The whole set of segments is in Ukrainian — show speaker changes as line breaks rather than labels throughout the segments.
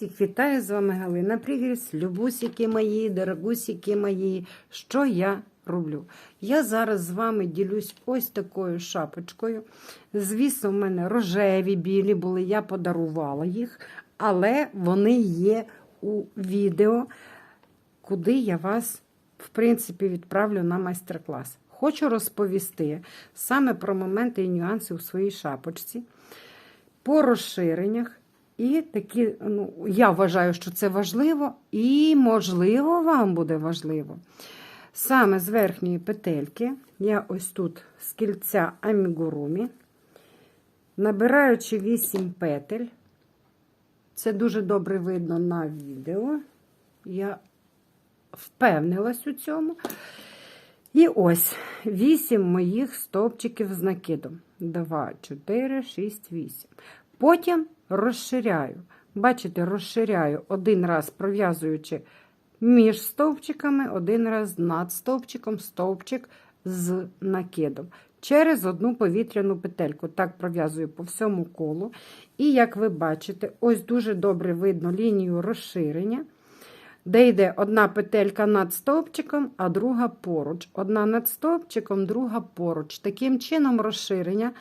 Всіх вітаю з вами Галина Пригріс, любусіки мої, дорогусіки мої. Що я роблю? Я зараз з вами ділюсь ось такою шапочкою. Звісно, в мене рожеві білі були, я подарувала їх, але вони є у відео, куди я вас, в принципі, відправлю на майстер-клас. Хочу розповісти саме про моменти і нюанси у своїй шапочці, по розширеннях. І такі, ну, я вважаю, що це важливо, і, можливо, вам буде важливо. Саме з верхньої петельки, я ось тут з кільця амігурумі, набираючи 8 петель, це дуже добре видно на відео. Я впевнилась у цьому. І ось 8 моїх стовпчиків з накидом. 2, 4, 6, 8. Потім розширяю. Бачите, розширяю один раз пров'язуючи між стовпчиками, один раз над стовпчиком, стовпчик з накидом. Через одну повітряну петельку. Так пров'язую по всьому колу. І, як ви бачите, ось дуже добре видно лінію розширення, де йде одна петелька над стовпчиком, а друга поруч. Одна над стовпчиком, друга поруч. Таким чином, розширення.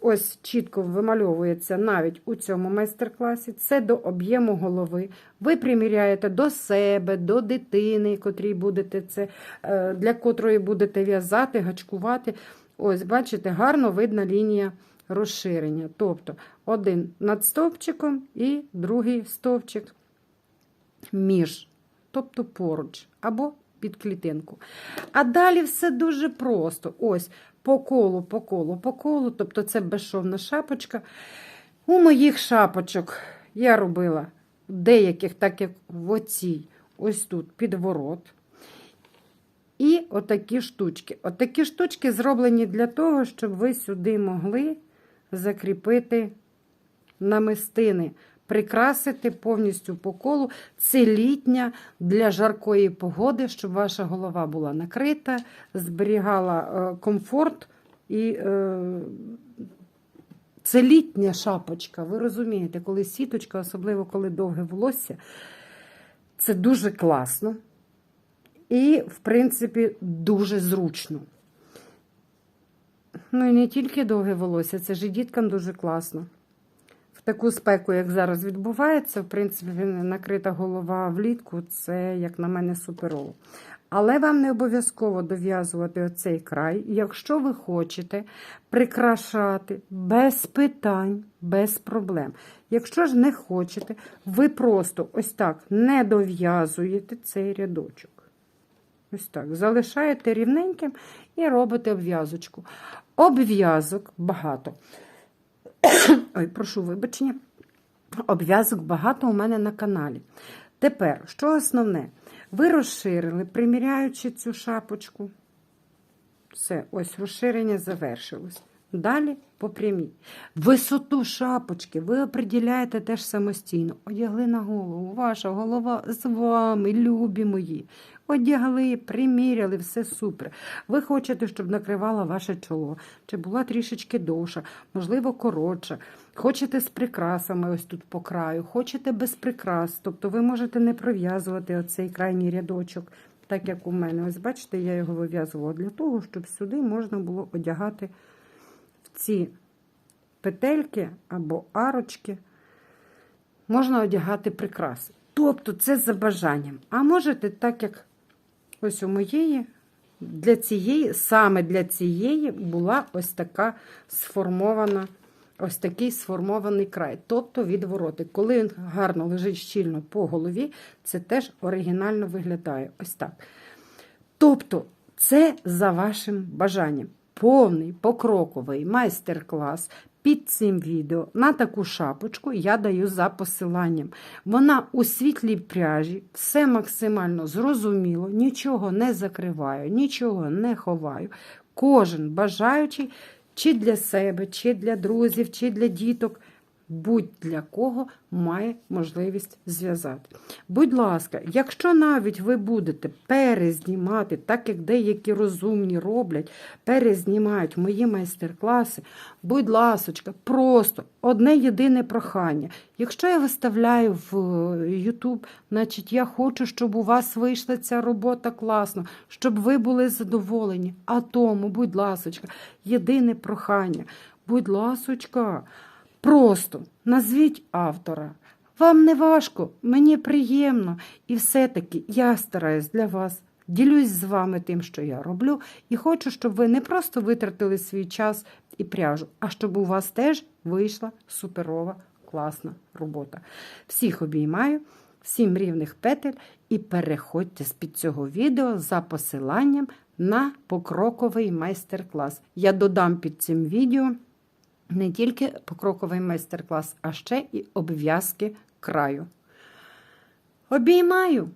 Ось чітко вимальовується навіть у цьому майстер-класі. Це до об'єму голови. Ви приміряєте до себе, до дитини, котрій будете це, е, для котрої будете в'язати, гачкувати. Ось, бачите, гарно видна лінія розширення. Тобто один над стовпчиком і другий стовпчик між, тобто поруч, або під клітинку. А далі все дуже просто. Ось по колу, по колу, по колу, тобто це безшовна шапочка. У моїх шапочок я робила деяких, так як в оцій, ось тут підворот. І отакі штучки. Отакі штучки зроблені для того, щоб ви сюди могли закріпити намистини, прикрасити повністю по колу. Це літня для жаркої погоди, щоб ваша голова була накрита, зберігала е, комфорт. І е, це літня шапочка. Ви розумієте, коли сіточка, особливо коли довге волосся, це дуже класно. І, в принципі, дуже зручно. Ну і не тільки довге волосся, це ж і діткам дуже класно. Таку спеку, як зараз відбувається, в принципі, накрита голова влітку, це, як на мене, суперово. Але вам не обов'язково дов'язувати оцей край. Якщо ви хочете прикрашати без питань, без проблем. Якщо ж не хочете, ви просто ось так не дов'язуєте цей рядочок. Ось так. Залишаєте рівненьким і робите обв'язочку. Обв'язок багато. Ой, прошу вибачення. Обв'язок багато у мене на каналі. Тепер, що основне? Ви розширили, приміряючи цю шапочку. Все, ось розширення завершилось. Далі по прямій. Висоту шапочки ви определяєте теж самостійно. Одягли на голову. Ваша голова з вами, любі мої. Одягли, приміряли, все супер. Ви хочете, щоб накривала ваше чоло, чи була трішечки довша, можливо, коротша. Хочете з прикрасами ось тут по краю, хочете без прикрас. Тобто ви можете не пров'язувати оцей крайній рядочок, так як у мене. Ось бачите, я його вив'язувала для того, щоб сюди можна було одягати ці петельки або арочки, можна одягати прикраси. Тобто це за бажанням. А можете, так як ось у моєї, для цієї, саме для цієї була ось така сформована, ось такий сформований край, тобто відвороти. Коли він гарно лежить щільно по голові, це теж оригінально виглядає. Ось так. Тобто, це за вашим бажанням. Повний покроковий майстер-клас під цим відео на таку шапочку я даю за посиланням. Вона у світлій пряжі, все максимально зрозуміло, нічого не закриваю, нічого не ховаю. Кожен бажаючий, чи для себе, чи для друзів, чи для діток, будь-для кого має можливість зв'язати. Будь ласка, якщо навіть ви будете перезнімати, так як деякі розумні роблять, перезнімають мої майстер-класи, будь ласочка, просто одне єдине прохання. Якщо я виставляю в YouTube, значить я хочу, щоб у вас вийшла ця робота класно, щоб ви були задоволені. А тому, будь ласочка, єдине прохання. Будь ласочка, просто назвіть автора. Вам не важко, мені приємно. І все-таки я стараюсь для вас. Ділюсь з вами тим, що я роблю, і хочу, щоб ви не просто витратили свій час і пряжу, а щоб у вас теж вийшла суперова, класна робота. Всіх обіймаю, всім рівних петель і переходьте з-під цього відео за посиланням на покроковий майстер-клас. Я додам під цим відео не тільки покроковий майстер-клас, а ще і обв'язки краю. Обіймаю!